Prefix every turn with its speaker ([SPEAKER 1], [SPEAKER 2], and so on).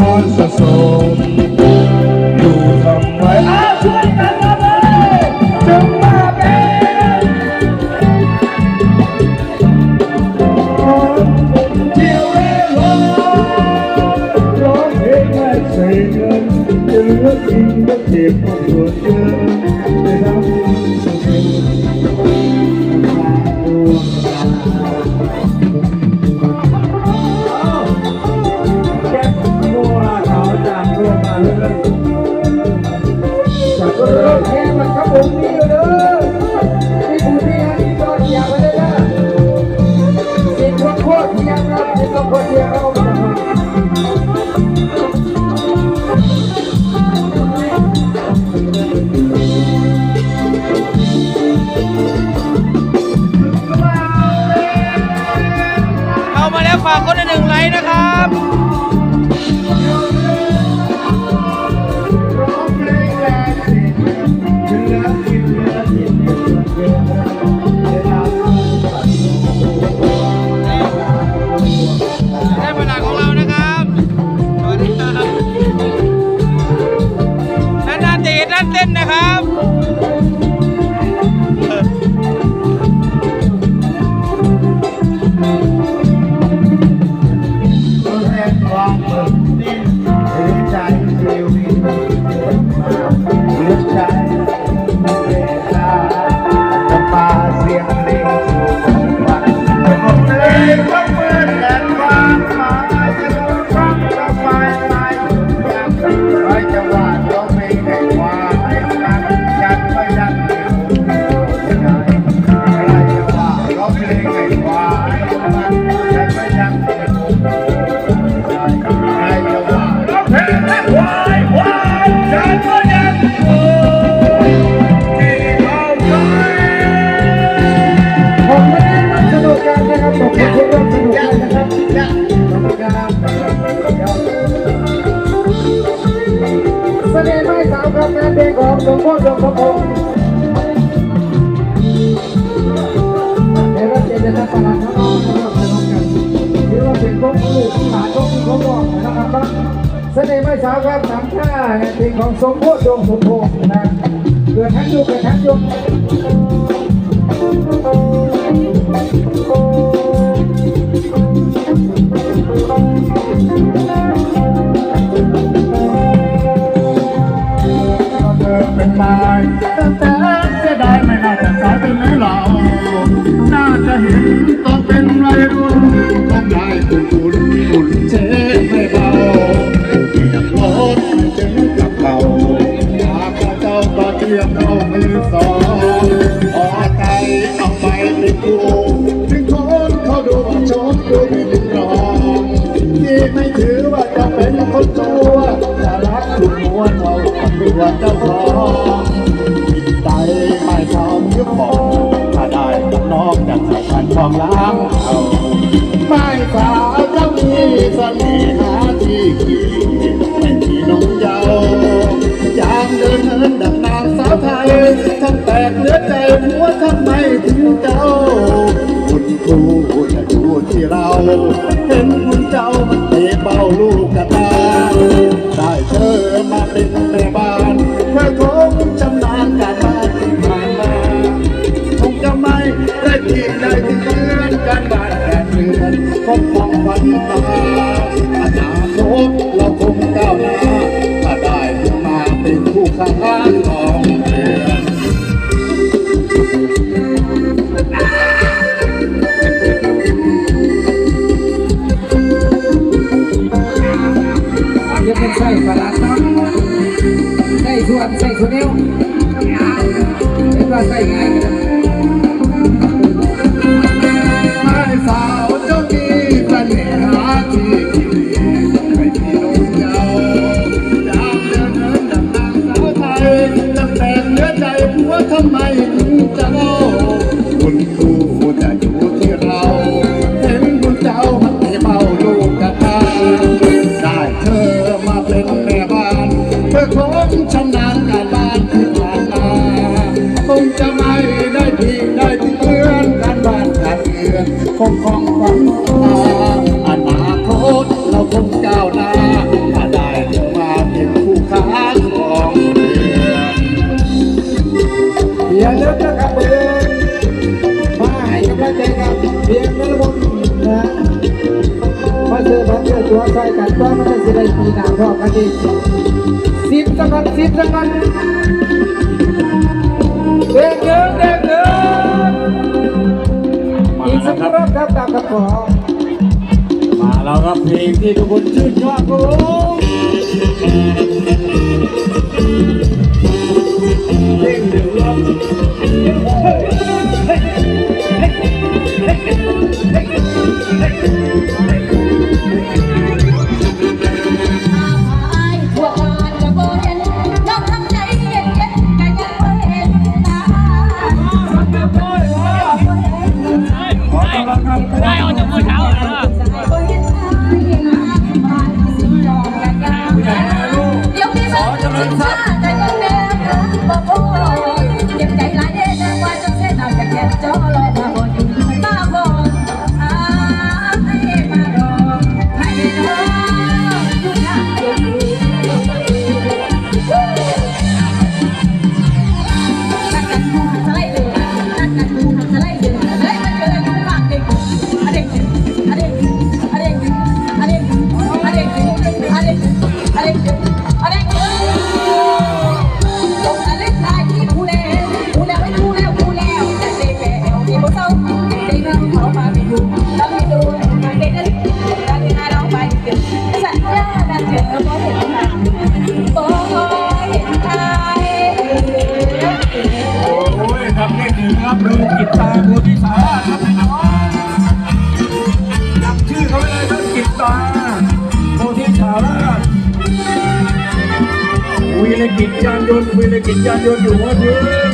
[SPEAKER 1] Lord. ฝากคนละหนึ่งไลค์นะครับ
[SPEAKER 2] เสน่ห์
[SPEAKER 1] ไม้สาวครับงานเพ
[SPEAKER 2] ของหลพ่อหงพ่องเดี๋ยวเราเจอกันนะครับน้องๆนะครับเดี๋ยวเราเป็นพวกลูกหลานพวกพี่พวกน้องนะครับเสน่ห์ไม้สาวครับสามท่าเพลงของสมพธิดงสมโพธินะเกิทั้งยุคเกิดทั้งยุค Thank you. น่าจ องล้างเอาไม่สาวจะมีเสน่หาที่ขี่เป็นที่น้องเยาวย่างเดินเหินดับนางสาวไทยทั้งแตกเนื้อใจหัวทั้งไม่ถึงเจ้า คุณครูแะดูที่เรา เห็นคุณเจ้ามัน Saya. อนาคตเราคงเจ้านาถ้าได้เธมาเป็นคู่ค้าของเดือน
[SPEAKER 3] เพียงเลิกนะครับเพื่อนมาให้
[SPEAKER 2] กำลังใจกับเพียงนรบนนะมาเจอพัเจอตัวใส่กันก็ไม่ได้สิได้ปีนามพ่อกันดิ
[SPEAKER 3] สิบสักคนสิบสักคน
[SPEAKER 4] ครับ
[SPEAKER 3] ผม
[SPEAKER 4] มาแล้วครับเพลงที่ทุกคนชื่นชอบครับผม If you don't